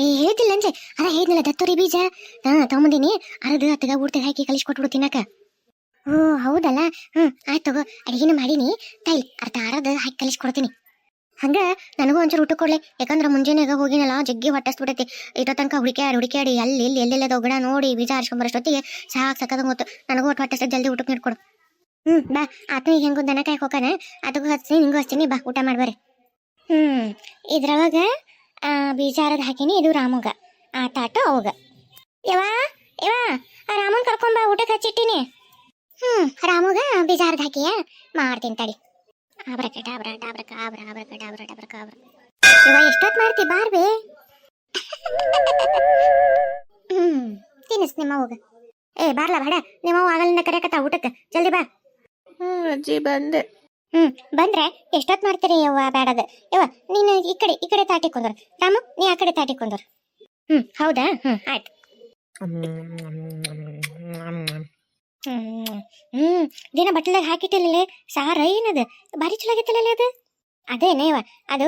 ಏ ಹೇಳ್ತಿಲ್ಲ ಅಂದ್ರೆ. ಅದ ಹೇಳಿದ್ನಲ್ಲ, ದತ್ತುರಿ ಬೀಜ? ತಗೊಂಬಂದಿನಿ. ಅರದು ಅತ್ತಗ ಊಟದಾಗ ಹಾಕಿ ಕಲಿಸಿ ಕೊಟ್ಬಿಡು ತಿನ್ನಕ. ಹ್ಞೂ, ಹೌದಲ್ಲ? ಹ್ಞೂ, ಆಯ್ತು ತಗೋ, ಅಡಿಗೆನ ಮಾಡೀನಿ. ತೈಲ್, ಅರ್ಧ ಅರದ ಹಾಕಿ ಕಲಿಸಿ ಕೊಡ್ತೀನಿ. ಹಂಗ ನನಗೂ ಒಂಚೂರು ಊಟ ಕೊಡ್ಲಿ. ಯಾಕಂದ್ರೆ ಮುಂಜಾನೆಗ ಹೋಗಿನಲ್ಲ, ಜಗ್ಗಿ ಹೊಟ್ಟಸ್ಬಿಟ್ಟೈತಿ ಇಟ್ಟೋ ತನಕ ಹುಡುಕ್ಯಾಡಿ ಹುಡುಕ್ಯಾಡಿ ಅಲ್ಲಿ ಇಲ್ಲಿ ಎಲ್ಲೆಲ್ಲದ ಗಿಡ ನೋಡಿ ಬೀಜ ಹರಿಸ್ಕೊಂಬರಷ್ಟೊತ್ತಿಗೆ ಸಾಕ್ ಸಾಕದಂಗ ಗೊತ್ತು ನನಗೂ ಒಟ್ಟು ಹೊಟ್ಟೆ ಜಲ್ದಿ ಊಟಕ್ಕೆ ನೀಡ್ಕೊಡು. ಹ್ಮ್ ಬಾ. ಆತನಿಗೆ ಈಗ ಹೆಂಗು ದನಕಾಯಿ ಹೋಗಾನ ಅದಕ್ಕೂ ಹಚ್ತೀನಿ ನಿಂಗೂ ಹಚ್ತೀನಿ, ಬಾ. ಊಟ ಮಾಡ್ಬಾರಿ ಹ್ಮ್ ಇದ್ರೊಳಗ ಆ, ಬೀಜ ಅರದ್ ಹಾಕಿನಿ ಇದು ರಾಮುಗ. ಆಟ ಆಟ ಅವಾಗ. ಯವಾ ಯವಾ ಆ ರಾಮನ್ ಕರ್ಕೊಂಬ ಊಟಕ್ಕೆ ಹಚ್ಚಿಟ್ಟಿನಿ. ಹ್ಮ್ ರಾಮುಗ ಬೀಜಾರದ ಹಾಕಿಯ ಮಾಡ್ತೀನಿ ತಡಿ. ಆಬ್ರಕ ಡಾಬ್ರ ಡಾಬ್ರಕ ಆಬ್ರ ಆಬ್ರಕ ಡಾಬ್ರ ಡಾಬ್ರಕ ಆಬ್ರ. ಇವ ಎಷ್ಟೊತ್ತು ಮಾಡ್ತಿ ಬಾರ್ಬೆ? ಹ್ಮ್ ತಿನ್ನಿಸ್ ನಿಮ್ಮ ಹೋಗ ಏ ಬಾರ್ಲ ಬೇಡ. ನಿಮ್ಮ ಆಗಲಿಂದ ಕರೆಯಕತ್ತ ಊಟಕ್ಕೆ? ಜಲ್ದಿ ಬಾ. ಹ್ಞೂ ಅಜ್ಜಿ ಬಂದೆ. ಹ್ಮ್, ಬಂದ್ರೆ ಎಷ್ಟೊತ್ ಮಾಡ್ತೀರಿ ಯವ್ವ ಬೇಡದ ಯವ್ವ, ನೀನು ಈ ಕಡೆ ಈ ಕಡೆ ತಾಟಿ ಕುಂದ್ರ. ರಾಮು, ನೀ ಆ ಕಡೆ ತಾಟಿ ಕುಂದ್ರ. ಹ್ಮ್, ಹೌದಾ? ಹ್ಮ್, ಆಯ್ತು. ಹ್ಮ್ ದಿನ ಬಟ್ಟಲಾಗ ಹಾಕಿಟ್ಟಿಲ್ಲ ಸಾರ ಏನದ? ಭಾರಿ ಚಲೋ ಆಗಿತ್ತಲ್ಲ ಅದು ಅದೇನೇವ ಅದು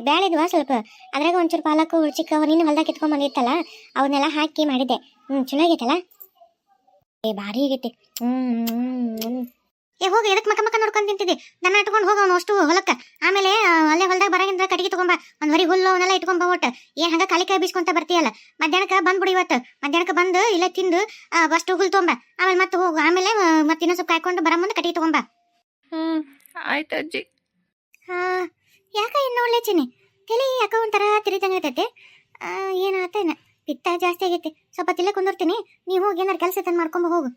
ಬ್ಯಾಳಿದ್ವಾ ಸ್ವಲ್ಪ. ಅದ್ರಾಗ ಒಂಚೂರು ಪಾಲಕ್ ಹುಳ್ಚಿಕ್ಕ ನೀನು ಹೊಲ್ದಾಗ ಕಿತ್ಕೊಂಡ್ ಬಂದಿತ್ತಲ್ಲ, ಅವನ್ನೆಲ್ಲ ಹಾಕಿ ಮಾಡಿದ್ದೆ. ಹ್ಮ್ ಚಲೋ ಆಗೈತಲ್ಲ ಏ, ಭಾರಿ ಆಗೈತಿ. ಹ್ಮ್. ಏ ಹೋಗಿ ಎದಕ್ಕೆ ಮಕ್ಕ ಮಕ್ಕ ನೋಡ್ಕೊಂಡು ತಿಂತಿದ್ದಿ ದನ ಇಟ್ಕೊಂಡು ಹೋಗ ಅವ್ನು ಅಷ್ಟು ಹೊಲಕ್ಕ. ಆಮೇಲೆ ಅಲ್ಲೇ ಹೊಲದಾಗ ಬರಗಿಂದ ಕಟ್ಟಿಗೆ ತಗೊಂಬ. ಒಂದು ಹೊರಿ ಹುಲ್ಲು ಅವನ್ನೆಲ್ಲ ಇಟ್ಕೊಂಬ ಒಟ್ಟು. ಏನು ಹಂಗೆ ಕಾಲಿ ಕೈ ಬೀಸ್ಕೊಂತ ಬರ್ತೀಯಲ್ಲ? ಮಧ್ಯಾಹ್ನಕ್ಕೆ ಬಂದ್ಬಿಡು ಇವತ್ತು. ಮಧ್ಯಾಹ್ನಕ್ಕೆ ಬಂದು ಇಲ್ಲೇ ತಿಂದು ಅಷ್ಟು ಹುಲ್ ತೊಗೊಂಬ. ಆಮೇಲೆ ಮತ್ತೆ ಹೋಗು. ಆಮೇಲೆ ಮತ್ತೆ ಇನ್ನೊಂದು ಸ್ವಲ್ಪ ಕಾಯ್ಕೊಂಡು ಬರ ಮುಂದೆ ಕಟ್ಟಿಗೆ ತಗೊಂಬ. ಹ್ಞೂ ಆಯ್ತು ಅಜ್ಜಿ. ಹಾಂ ಯಾಕ ಇನ್ನು ಒಳ್ಳೆ ಚಿನಿ ತಲೆ ಯಾಕ ಒಂಥರ ತಿರಿತಂಗೈತೈತೆ ಏನಾತೇನ? ಪಿತ್ತ ಜಾಸ್ತಿ ಆಗೈತಿ. ಸ್ವಲ್ಪ ತಿಲ್ಲ ಕುಂದಿರ್ತೀನಿ. ನೀವು ಹೋಗಿ ಏನಾರು ಕೆಲಸ ತಂದು ಮಾಡ್ಕೊಂಬ ಹೋಗು.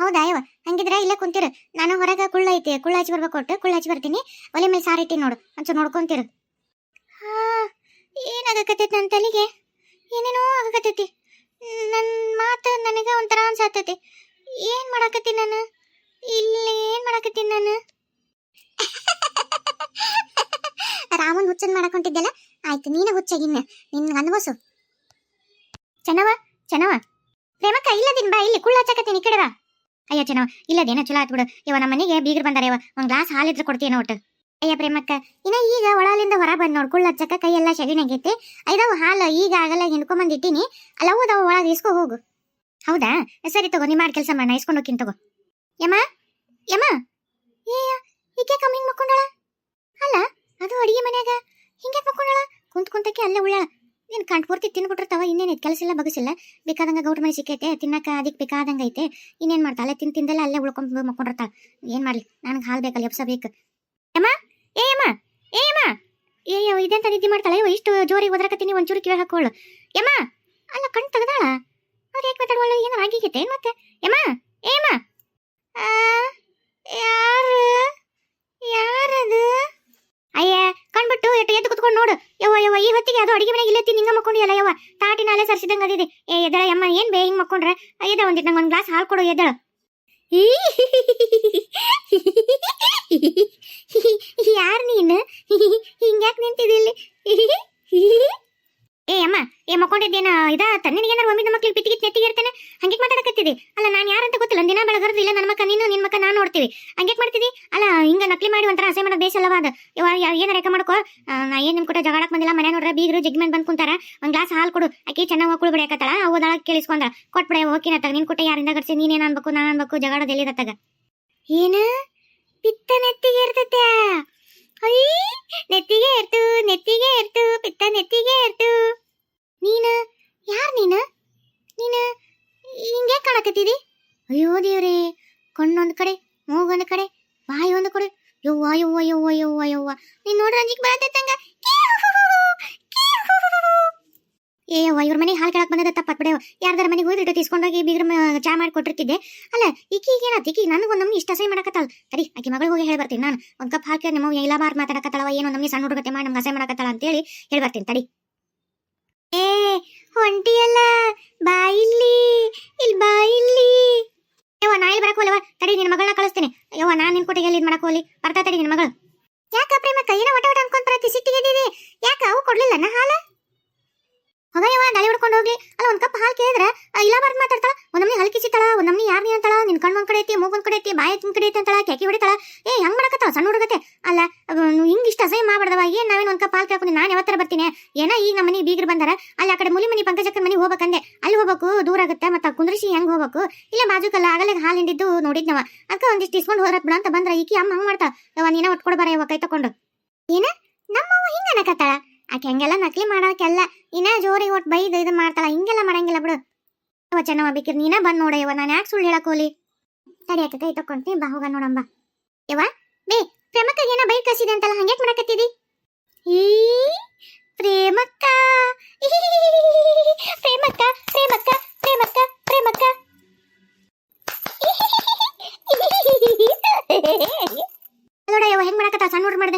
ಹೌದಾ, ಯವ್ವ? ಹಂಗಿದ್ರೆ ಇಲ್ಲೇ ಕುಂತಿರು. ನಾನು ಹೊರಗೆ ಕುಳ್ಳ ಐತಿ, ಕುಳ್ಳ ಹಚ್ಚಿ ಬರ್ಬೇಕು ಕೊಟ್ಟು ಕುಳ್ಳ ಹಚ್ಚಿ ಬರ್ತೀನಿ. ಒಲೆ ಮೇಲೆ ಸಾರಿ ಇಟ್ಟಿ ನೋಡು. ಅಂಚು ನೋಡ್ಕೊಂತಿರು. ಏನಾಗಕತ್ತೈತಿ ನನ್ನ ತಲೆಗೆ? ಏನೇನೋ ಆಗಕತ್ತೈತಿ. ನನ್ನ ಮಾತು ನನಗೆ ಒಂಥರ ಅನ್ಸತ್ತೈತಿ ಏನು ಮಾಡಾಕತ್ತೀನಿ ನಾನು? ಇಲ್ಲಿ ಏನು ಮಾಡಾಕತ್ತೀನಿ ನಾನು? ರಾಮನ್ ಹುಚ್ಚನ್ ಮಾಡಕೊಂತಿದ್ದೆಲ್ಲ ಆಯ್ತು, ನೀನು ಹುಚ್ಚಾಗಿನ್ನ ನಿನ್ ಅನ್ವಸು. ಚೆನ್ನವ ಚೆನ್ನವ ಪ್ರೇಮಕ್ಕ, ಇಲ್ಲದಿನ್ ಬಾ, ಇಲ್ಲಿ ಕುಳ್ಳ ಹಚ್ಚಕತ್ತೀನಿ ಅಯ್ಯ ಚೆನ್ನವ ಇಲ್ಲದೇನೋ ಚಲೋ ಆಯ್ತು ಬಿಡು. ಇವ ನಮ್ಮ ಮನೆಗೆ ಬೀಗರು ಬಂದಾರೆ ಇವ ಒಂದು ಗ್ಲಾಸ್ ಹಾಲಿದ್ರೆ ಕೊಡ್ತೀಯ ಒಟ್ಟು. ಅಯ್ಯ ಪ್ರೇಮಕ್ಕ, ಇನ್ನ ಈಗ ಒಳಲಿಂದ ಹೊರ ಬಂದು ನೋಡ್ಕೊಳ್ಳ ಕುಳ್ಳ ಹಚ್ಚಕ ಕೈ ಎಲ್ಲ ಶಗಿನಾಗೈತಿ ಐದವು ಹಾಲು ಈಗ ಆಗಲ್ಲ ಹಿಂಡ್ಕೊಂಬಂದಿಟ್ಟಿನಿ ಅಲ್ಲ ಹೌದವ ಒಳಗೆ ಇಸ್ಕೊ ಹೋಗು. ಹೌದಾ? ಸರಿ ತಗೋ, ನೀ ಮಾಡಿ ಕೆಲಸ ಮಾಡ ಇಸ್ಕೊಂಡು ಹೋಗ್ತೀನಿ ತಗೋ. ಯಮ್ಮ ಯಮ್ಮ. ಏ ಈಕೆ ಕಮ್ಮಿಂಗ್ ಮಕ್ಕೊಂಡಾಳ? ಅಲ್ಲ, ಅದು ಅಡಿಗೆ ಮನ್ಯಾಗ. ಹಿಂಗೆ ಮಕ್ಕೊಂಡಾಳ? ಕುಂತ್ ಕುಂತಕ್ಕೆ ಅಲ್ಲೇ ಉಳ್ಳಾಳ ನೀನ್ ಕಂಟ್ ಪೂರ್ತಿ ತಿನ್ಬಿಟ್ಟಿರ್ತಾವ, ಇನ್ನೇನು ಕೆಲಸ ಇಲ್ಲ, ಬಗಸಿಲ್ಲ. ಬೇಕಾದಂಗ ಗೌಟ್ ಮನೆ ಸಿಕ್ಕೈತೆ, ತಿನ್ನಕ ಅದಕ್ಕೆ ಬೇಕಾದಂಗ ಐತೆ. ಇನ್ನೇನ್ ಮಾಡ್ತಾಳೆ ತಿನ್ ತಿಂದೆಲ್ಲ ಅಲ್ಲೇ ಉಳ್ಕೊಂಡು ಮಕ್ಕೊಂಡಿರ್ತಾ ಏನು ಮಾಡಲಿ? ನನಗೆ ಹಾಲು ಬೇಕಲ್ಲ ಎಪ್ಸ ಬೇಕು. ಯಮ್ಮ! ಏ ಅಮ್ಮ ಏ, ಯಮ್ಮ! ಏ ಇದೆಂತ ನಿದ್ದೆ ಮಾಡ್ತಾಳೆ? ಇಷ್ಟು ಜೋರಿಗೆ ಒದರಕತ್ತೀನಿ ಒಂಚೂರು ಕಿವಿ ಹಾಕೊಳ್ಳು ಯಮ್ಮ! ಅಲ್ಲ, ಕಣ್ ತೆಗ್ದಾಳ? ಅವ್ರು ಯಾಕೆ ಮಾತಾಡುವಳು ಏನೋ ಆಗಿಗೈತೆ? ಮತ್ತೆ? ಯಮ್ಮ ಆ, ಯಾರು ಯಾರದು ಅಯ್ಯ ಕಣ್ಬಿಟ್ಟು ಎಟ್ಟು ಎದ್ದು ಕುತ್ಕೊಂಡು ನೋಡು ಯವ್ವ ಯವ್ವ ಈ ಹೊತ್ತಿಗೆ ಅದು ಅಡಿಗೆ ಮನೆಗೆ ಇಲ್ಲತ್ತಿ ನಿಂಗ ಮಕ್ಕೊಂಡು ಎಲ್ಲ ಯವ್ವ ತಾಟಿನ ಅಲೆ ಸರ್ಸಿದಂಗ ಅದಿದೆ ಏ ಎದಳ ಯಮ್ಮ ಏನ್ ಬೇ ಹಿಂಗ್ ಮಕ್ಕೊಂಡ್ರೆ ಎದ ಒಂದಿಟ್ ನಂಗೆ ಒಂದು ಗ್ಲಾಸ್ ಹಾಲು ಕೊಡು ಎದಳ ಯಾರು ನೀನು ಹಿಂಗ್ಯಾಕ್ ನಿಂತಿದ್ದಿಲ್ಲಿ ಏ, ಅಮ್ಮ, ಏ ಮಕ್ಕೊಂಡಿದ್ದೇನ ಇದ ನಿನಗೇನಾರು ಒಮ್ಮಿದ ಮಕ್ಳಿಗೆ ಪಿಟ್ಟಿಗೆ ನೆತ್ತಿಗೆ ಇರ್ತಾನೆ? ಹಂಗೆ ಮಾತಾಡಕತ್ತಿದೆ? ಅಲ್ಲ, ನಾನು ಯಾರಂತ ಗೊತ್ತಿಲ್ಲ. ದಿನ ಬೆಳಗರದು ಇಲ್ಲ, ನನ್ನ ಮಕ್ಕ, ನೀನು ನಿನ್ನ ಮಕ್ಕ, ನಾನು ನೋಡ್ತೀವಿ. ಹಂಗೆ ಮಾಡ್ತಿದ್ದಿ ಅಲ್ಲ, ಹಿಂಗೆ ನಕಲಿ ಮಾಡಿ ಒಂಥರ ಅಸೆ ಮಾಡೋದು ಬೇಸಲ್ಲವ ಅದು? ಏನಾರ ರೇಖ ಮಾಡ್ಕೋ? ನಾ ಏನು ನಿಮ್ಮ ಕೂಡ ಜಗಳಕ್ಕೆ ಬಂದಿಲ್ಲ, ಮನೆ ನೋಡ್ರೆ ಬೀಗರು ಜಗ್ಮೆಂಟ್ ಬಂದ್ ಕುಂತಾರ. ಒಂದು ಗ್ಲಾಸ್ ಹಾಲು ಕೊಡು. ಆಕಿ ಚೆನ್ನಾಗಿ ಕುಳು ಬಿಡಕತ್ತಾಳ ಅವದಳ ಕೇಳಿಸ್ಕೊಂಡ ಕೊಟ್ಬಿಡ ಓಕೆ ನತ್ತಾಗ ನಿನ್ ಕೊಟ್ಟೆ ಯಾರಿಂದ ಗಡ್ಸಿ ನೀನೇನು ಅನ್ಬೇಕು, ನಾನು ಅನ್ಬೇಕು, ಜಗಳದ ಎಲ್ಲಿರತ್ತಾಗ ಏನು? ಪಿತ್ತ ನೆತ್ತಿಗೆ ಇರ್ತೈತೆ ಅಯ್ಯ ನೆತ್ತಿಗೆ ಇರ್ತು ನೆತ್ತಿಗೆ ಇರ್ತು ಪಿತ್ತ ನೆತ್ತಿಗೆ ಇರ್ತು ನೀನ, ಯಾರ್ ನೀನ? ನೀನ, ಹಿಂಗೆ ಕಾಣಕತ್ತಿದಿ? ಅಯ್ಯೋ ದೇವ್ರೇ, ಕಣ್ಣೊಂದು ಕಡೆ, ಮೂಗೊಂದು ಕಡೆ, ಬಾಯಿ ಒಂದು ಕಡೆ. ಯವ್ವ ಯವ್ವ ಯವ್ವ ಯವ್ವ ಯವ್ವ. ನೀನ್ ನೋಡ್ರ ಅಂಜಿಕ್ ಬರತೈತಂಗ ಏ ಇವ್ರ ಮನೆ ಹಾಲು ಕೇಳಕ್ ಬಂದದ ತಪ್ಪ ಬಿಡೆ. ಯಾರ್ದಾರ ಮನೆಗೆ ಹೋಗಿಟ್ಟು ತಿಸ್ಕೊಂಡೋಗಿ ಬೀಗ್ರ ಚಾ ಮಾಡಿ ಕೊಟ್ಟಿರ್ತಿದ್ದೆ. ಅಲ್ಲ ಈಕಿ ಏನಾತ್? ಈಕಿ ನನಗೆ ಒಂದು ನಮ್ಗೆ ಇಷ್ಟ ಅಸೈ ಮಾಡಕತ್ತಾಳ. ಸರಿ ಆಕಿ ಮಗಳಿಗೆ ಹೋಗಿ ಹೇಳ್ಬರ್ತೀನಿ ನಾನು. ಒಂದು ಕಪ್ ಹಾಕಿ ನಿಮ್ಮ ಎಲ್ಲ ಬಾರ್ ಮಾತಾಡಕತ್ತಾಳವ ಏನು ನಮಗೆ ಸಣ್ಣ ಹುಡುಗತೆ ಮಾಡಿ ನಮ್ಗೆ ಹಸೆ ಮಾಡಕತ್ತಾಳ ಅಂತೇಳಿ ಹೇಳಿ ಬರ್ತೀನಿ ತಡಿ. ಏ ಹೊಂಟಿಯಲ್ಲ ಬಾ ಇಲ್ಲಿ ಇಲ್ಲಿ ಬಾ ಇಲ್ಲಿ. ಯವ್ವ ನಾ ಇಲ್ಲಿ ಬರಕೋಲವ ತಡಿ ನಿನ್ನ ಮಗಳನ್ನ ಕಳಿಸ್ತೀನಿ. ಯವ್ವ ನಾನು ನಿನ್ ಕೊಟ್ಟಿಗೆ ಇಲ್ಲಿ ಮಾಡಕೋಲಿ ಬರ್ತಾ ತಡಿ ನಿನ್ನ ಮಗಳು. ಯಾಕ ಪ್ರೇಮ ಕೈನ ಒಟ ಒಟ ಅನ್ಕೊಂಡ್ ಬರತ್ತಿ ಸಿಟ್ಟಿಗೆ ಯಾಕ ಅವು ಕೊಡ್ಲಿಲ್ಲ ನಾ ಹಾಲ? ಹೋಗಯ್ಯವ ದಾಳಿ ಹುಡ್ಕೊಂಡು ಹೋಗ್ಲಿ. ಅಲ್ಲ, ಒಂದ್ ಕಪ್ ಹಾಲು ಕೇಳಿದ್ರೆ ಇಲ್ಲ ಬರ್ ಮಾತಾಡ್ತಾಳ. ಒಂದೊಮ್ಮೆ ಹಲ್ ಕಿಸಿತಾಳ ನಮ್ನಿ ಯಾರ್ ನೀ ಅಂತಾಳ ನಿನ್ ಕಣ್ಣು ಒಂದ್ ಕಡೆ ಐತಿ, ಮೂಗ್ ಒಂದ್ ಕಡೆ ಐತಿ, ಬಾಯಿ ಒಂದ್ ಕಡೆ ಐತಿ ಅಂತಾಳ ಕೆಕಿ ಹೊಡಿತಾಳ. ಏ, ಹೆಂಗ್ ಮಾಡಕತ್ತಾಳ ಸಣ್ಣ ಹುಡುಗತೆ? ಅಲ್ಲ ಹಿಂಗ್ ಇಷ್ಟ ಅಸಹ್ಯ ಮಾಡ್ಬಾರ್ದವ ಏನ್ ನಾವೇನ್ ಒಂದ್ ಕಪ್ ಹಾಲು ಕೇಳ್ಕೊಂಡು, ನಾನು ಯಾವತ್ತರ ಬರ್ತೀನಿ? ಏನ ಈಗ ನಮ್ಮ ಬೀಗ್ರ ಬಂದಾರ, ಅಲ್ಲಿ ಆ ಕಡೆ ಮುಲಿ ಮನಿ ಪಂಕಜಕ್ಕನ ಮನಿ ಹೋಗ್ಬೇಕಂದೆ. ಅಲ್ಲಿ ಹೋಗ್ಬೇಕು, ದೂರ ಆಗುತ್ತೆ, ಮತ್ತ ಕುಂದ್ರಿಸಿ ಹೆಂಗ್ ಹೋಗ್ಬೇಕು? ಇಲ್ಲ, ಬಾಜುಕಲ್ಲ, ಆಗಲೇ ಹಾಲು ಹಿಂಡಿದ್ದು ನೋಡಿದ್ನವ. ಅಕ್ಕ ಒಂದಿಷ್ಟು ಇಸ್ಕೊಂಡು ಹೋದ್ರತ್ ಬಿಡ ಅಂತ ಬಂದ್ರ, ಈಕಿ ಅಮ್ಮ ಹಂಗ್ ಮಾಡ್ತಾಳ. ನೀನ ಒಟ್ಕೊಡ್ಬಾರ ಯವ್ವ ಕೈ ತಕೊಂಡು ಏನ? ನಮ್ಮವ್ವ ಹಿಂಗ ಅನ್ನಕತ್ತಾಳ ಆಕೆ ಹಂಗೆಲ್ಲ ನಕಲಿ ಮಾಡೋಕೆಲ್ಲ ಇನ್ನ ಜೋರಿಗೆ ಒಟ್ಟು ಬೈದು ಇದು ಮಾಡ್ತಾಳ, ಹಿಂಗೆಲ್ಲ ಮಾಡಂಗಿಲ್ಲ ಬಿಡು. ಅವ ಚೆನ್ನವ ಬೇಕಿರ್ ನೀನ ಬಂದ್ ನೋಡಯ್ಯವ ನಾನು ಯಾಕೆ ಸುಳ್ಳು ಹೇಳಕ್ ತಡಿ ಅಕ್ಕ ಕೈ ತಕೊಂತೀನಿ ಬಾ ಹೋಗ ನೋಡಂಬ. ಯವ್ವ, ಬೇ, ಪ್ರೇಮಕ್ಕ ಏನ ಬೈಕ್ ಕಸಿದೆ ಅಂತಲ್ಲ, ಹಂಗ್ಯಾಕೆ ಮಾಡಕತ್ತಿದಿ?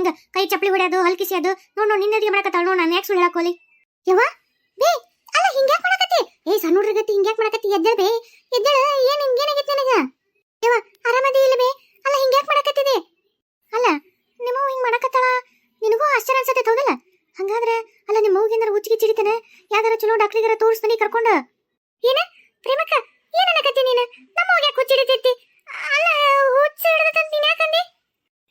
ಮಾಡ್ದಂಗ ಕೈ ಚಪ್ಪಲಿ ಹೊಡ್ಯೋದು ಹಲ್ಕಿಸಿ ಅದು ನೋಡ್ ನೋಡ್ ನಿನ್ನ ಮಾಡಕತ್ತಾಳ ನೋಡ್ ನಾನು ಯಾಕೆ ಸುಳ್ಳು ಹೇಳಕ್ ಹೋಲಿ? ಯವ್ವ? ಬೇ, ಅಲ್ಲ ಹಿಂಗ್ಯಾಕ್ ಮಾಡಕತ್ತಿ? ಏ, ಸಣ್ಣ ಹುಡ್ರ ಗತಿ ಹಿಂಗ್ಯಾಕ್ ಮಾಡಕತ್ತಿ? ಎದ್ದೇಳ ಬೇ, ಎದ್ದೇಳ, ಏನ್ ಹಿಂಗೇನಾಗೈತಿ ನನಗ? ಯವ್ವ, ಆರಾಮದಿ ಇಲ್ಲ ಬೇ? ಅಲ್ಲ ಹಿಂಗ್ಯಾಕ್ ಮಾಡಕತ್ತಿದೆ ಅಲ್ಲ ನಿಮ್ಮವ್ ಹಿಂಗ್ ಮಾಡಕತ್ತಾಳ? ನಿನಗೂ ಆಶ್ಚರ್ಯ ಅನ್ಸತ್ತೆ ಹೌದಲ್ಲ? ಹಂಗಾದ್ರೆ, ಅಲ್ಲ ನಿಮ್ಮ ಮಗುಗೇನಾರ ಉಚ್ಚಿಗೆ ಚಿಡಿತಾನೆ? ಯಾವ್ದಾರ ಚಲೋ ಡಾಕ್ಟ್ರಿಗಾರ ತೋರಿಸ್ತಾನೆ ಕರ್ಕೊಂಡು ಏನ ಪ್ರೇಮಕ್ಕ ಏನ್ ಅನ್ನಕತ್ತಿ ನೀನು ನಮ್ಮ ಯಾಕೆ ಹುಚ್ಚಿಡಿತೈತಿ ಅಲ್ಲ ಹುಚ್ಚ ಹಿಡ್ದೈತಂತ ನೀನ್ ಯಾಕಂದಿ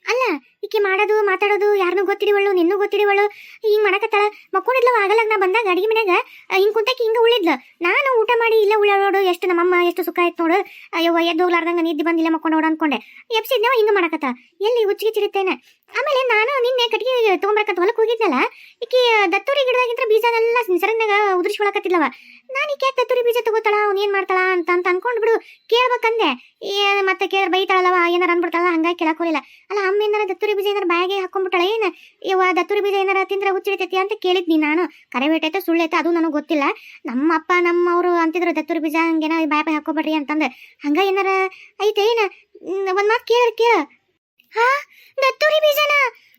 ಅಲ್ಲ ಈಕೆ ಮಾಡೋದು ಮಾತಾಡೋದು ಯಾರನ್ನೂ ಗೊತ್ತಿಡಿವಳು, ನಿನ್ನೂ ಗೊತ್ತಿಡಿವಳು. ಹಿಂಗೆ ಮಾಡಕತ್ತಾಳ. ಮಕ್ಕೊಂಡಿದ್ಲವ ಆಗಲಾಗ ನಾ ಬಂದಾಗ ಅಡಿಗೆ ಮನ್ಯಾಗ ಹಿಂಗೆ ಹಿಂಗ್ ಹಿಂಗೆ ಉಳಿದ್ಲ ನಾನು ಊಟ ಮಾಡಿ ಇಲ್ಲ ಉಳ್ಳಾಡೋಡು ಎಷ್ಟು ನಮ್ಮಮ್ಮ, ಎಷ್ಟು ಸುಖ ಆಯ್ತು ನೋಡು. ಅಯ್ಯೋ, ಎದ್ದು ಹೋಗ್ಲಾರ್ದಂಗ ನಿದ್ದೆ ಬಂದಿಲ್ಲ ಮಕ್ಕಳು ನೋಡು ಅನ್ಕೊಂಡೆ. ಎಪ್ಸಿದ್ನವ ಹಿಂಗ ಮಾಡಕತ್ತ. ಎಲ್ಲಿ ಹುಚ್ಚಿಗೆ ಚಿಡುತ್ತೇನೆ ಆಮೇಲೆ ನಾನು ನಿನ್ನೆ ಕಟ್ಟಿಗೆ ತಗೊಂಬರಕತ್ತ ಹೊಲಕ್ಕೆ ಹೋಗಿದ್ನಲ್ಲ, ಈಕಿ, ದತ್ತೂರಿ ಗಿಡದಾಗಿಂತ ಬೀಜನೆಲ್ಲ ಸರನ್ಯಾಗ ಉದುರಿಸ್ಕೊಳಕತ್ತಿದ್ಲವ ನಾನು ಈಕೆ ಯಾಕೆ ದತ್ತೂರಿ ಬೀಜ ತಗೋತಾಳ, ಅವ್ನು ಏನ್ ಮಾಡ್ತಾಳ ಅಂತ ಅಂತ ಅನ್ಕೊಂಡ್ಬಿಡು ಕೇಳ್ಬೇಕಂದೆ. ಏನು ಮತ್ತೆ ಕೇಳ ಬೈತಾಳಲ್ಲವ, ಏನಾರ ಅನ್ಬಿಡ್ತಾಳ ಹಂಗಾಗಿ ಕೇಳಕೊಳಿಲ್ಲ ಅಲ್ಲ, ಅಮ್ಮ ಏನಾರ ದತ್ತೂರಿ ಬೀಜ ಏನಾರ ಬ್ಯಾಗೆ ಹಾಕೊಂಡ್ಬಿಟ್ಟಾಳ ಏನ? ಇವ ದತ್ತೂರಿ ಬೀಜ ಏನಾರ ತಿಂದ್ರೆ ಹುಚ್ಚಿಡಿತೈತಿ ಅಂತ ಕೇಳಿದ್ನಿ ನಾನು. ಕರೆಬೇಟೈತೆ ಸುಳ್ಳೈತೆ ಅದು ನನಗೆ ಗೊತ್ತಿಲ್ಲ. ನಮ್ಮ ಅಪ್ಪ, ನಮ್ಮವರು ಅಂತಿದ್ರು ದತ್ತುರಿ ಬೀಜ ಹಂಗೇನ ಬಾಯ್ ಬಾಯ್ ಹಾಕೋಬೇಡ್ರಿ ಅಂತಂದು. ಹಂಗ ಏನಾರ ಐತೆ ಏನ? ಒಂದು ಮಾತು ಕೇಳ ಕೇಳ. ಹಾ? ದತ್ತೂರಿ ಬೀಜನ?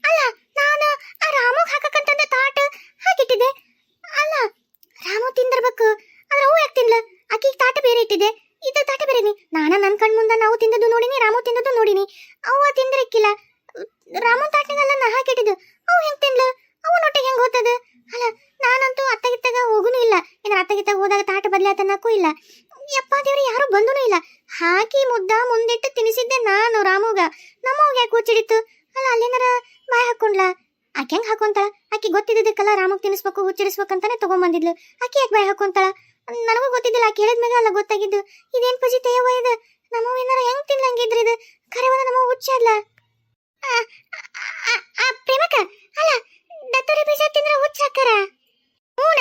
ಅಲ್ಲ, ನಾನು ಆ ರಾಮಗ್ ಹಾಕಕ್ಕಂತಂದ ತಾಟ ಹಾಕಿಟ್ಟಿದ್ದೆ ಅಲ್ಲ ರಾಮು ತಿಂದಿರ್ಬೇಕು ಆದ್ರೆ ಅವು ಯಾಕೆ ತಿನ್ಲ ಆಕಿಗೆ ತಾಟ ಬೇರೆ ಇಟ್ಟಿದ್ದೆ ಇದ್ದ ತಾಟ ಬೇರೆ ನೀ ನಾನ ನನ್ ಕಣ್ ಮುಂದೆ ನಾವು ತಿಂದದ್ದು ನೋಡಿನಿ ರಾಮು ತಿಂದದ್ದು ನೋಡಿನಿ ಅವ್ವ ತಿಂದಿರಕ್ಕಿಲ್ಲ ರಾಮು ತಾಟನೆಲ್ಲ ನಾ ಹಾಕಿಟ್ಟಿದ್ದು ಅವು ಹೆಂಗ್ ತಿನ್ಲ ಅವನೊಟ್ಟಿಗೆ ಹೆಂಗ್ ಹೋಗ್ತದ ಅಲ್ಲ, ನಾನಂತೂ ಅತ್ತಗಿತ್ತಾಗ ಹೋಗೂ ಇಲ್ಲ. ಏನಾರ ಅತ್ತಗಿತ್ತಾಗ ಹೋದಾಗ ತಾಟ ಬದ್ಲಾತನಕ್ಕೂ ಇಲ್ಲ. ಯಪ್ಪ ದೇವ್ರಿ, ಯಾರು ಬಂದೂ ಇಲ್ಲ. ಹಾಕಿ ಮುದ್ದ ಮುಂದಿಟ್ಟು ತಿನಿಸಿದ್ದೆ ನಾನು, ರಾಮುಗ. ನಮ್ಮವಾಗ ಯಾಕೆ ಹುಚ್ಚಿಡಿತು ಅಲ್ಲ, ಅಲ್ಲೇನಾರ ಬಾಯ್ ಹಾಕೊಂಡ್ಲ ಆಕೆ ಹೆಂಗ್ ಹಾಕೊಂತಾಳ? ಆಕೆ ಗೊತ್ತಿದ್ದಕ್ಕಲ್ಲ ರಾಮಗ್ ತಿನ್ನಿಸ್ಬೇಕು, ಹುಚ್ಚಿಡಿಸ್ಬೇಕಂತಾನೆ ತಗೊಂಬಂದಿದ್ಲು. ಆಕಿ ಯಾಕೆ ಬಾಯ್ ಹಾಕೊಂತಾಳ? ನನಗೂ ಗೊತ್ತಿದ್ದಿಲ್ಲ, ಆಕೆ ಮೇಲೆ ಅಲ್ಲ ಗೊತ್ತಾಗಿದ್ದು. ಇದೇನ್ ಪೂಜಿ ಯವ್ವ ಇದು? ನಮ್ಮವ್ ಏನಾರ ಹೆಂಗ್ ತಿನ್ಲಂಗಿದ್ರಿ ಇದು? ಒಂದು ನಮ್ಮ ಹುಚ್ಚಾದ್ಲ? ಪ್ರೇಮಕ ಅಲ್ಲ ದತ್ತರಿ ಬೀಜ ತಿಂದ್ರೆ ಹುಚ್ಚ ಹಾಕಾರ ಹೂನ,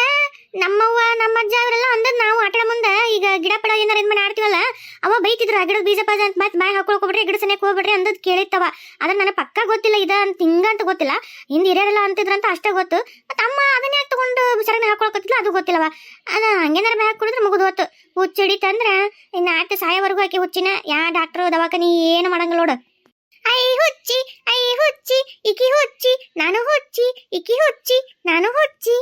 ನಮ್ಮವ್ವ ನಮ್ಮ ಅಜ್ಜ ಅವರೆಲ್ಲ ಅಂದದ್ ನಾವು ಆಟಡ ಮುಂದ ಈಗ ಗಿಡ ಪಡ ಏನಾರ ಇದ್ ಮಾಡಿ ಆಡ್ತೀವಲ್ಲ, ಅವ ಬೈತಿದ್ರು, ಆ ಗಿಡದ ಬೀಜ ಪಾಜ ಅಂತ ಮತ್ತೆ ಮ್ಯಾಗ ಹಾಕೊಳಕ್ ಹೋಗ್ಬಿಟ್ರಿ ಗಿಡ ಸನೇಕ್ ಹೋಗ್ಬಿಡ್ರಿ ಅಂದದ್ ಕೇಳಿತ್ತವ. ಅದ್ರ ನನಗೆ ಪಕ್ಕ ಗೊತ್ತಿಲ್ಲ, ಇದ ಅಂತ ಹಿಂಗ ಅಂತ ಗೊತ್ತಿಲ್ಲ. ಹಿಂದ್ ಹಿರಿಯರೆಲ್ಲ ಅಂತಿದ್ರಂತ ಅಷ್ಟೇ ಗೊತ್ತು. ಮತ್ತೆ ಅಮ್ಮ ಅದನ್ನ ಯಾಕೆ ತಗೊಂಡು ಸರನ ಹಾಕೊಳಕತ್ತಿಲ್ಲ ಅದು ಗೊತ್ತಿಲ್ಲವ. ಅದ ಹಂಗೇನಾರ ಮ್ಯಾಗ ಹಾಕೊಡಿದ್ರೆ ಮುಗಿದು ಹೊತ್ತು ಹುಚ್ಚು ಹಿಡಿತಂದ್ರ ಇನ್ನ ಆಟ ಸಾಯವರೆಗೂ ಆಕೆ ಹುಚ್ಚಿನ. ಯಾ ಡಾಕ್ಟರ್ ದವಾಖಾನಿ ಏನು ಮಾಡಂಗಿಲ್ಲ ನೋಡು. ಐ ಹುಚ್ಚಿ ಐ ಹುಚ್ಚಿ ಇಕಿ ಹುಚ್ಚಿ ನಾನು ಹುಚ್ಚಿ ಇಕಿ ಹುಚ್ಚಿ ನಾನು ಹುಚ್ಚಿ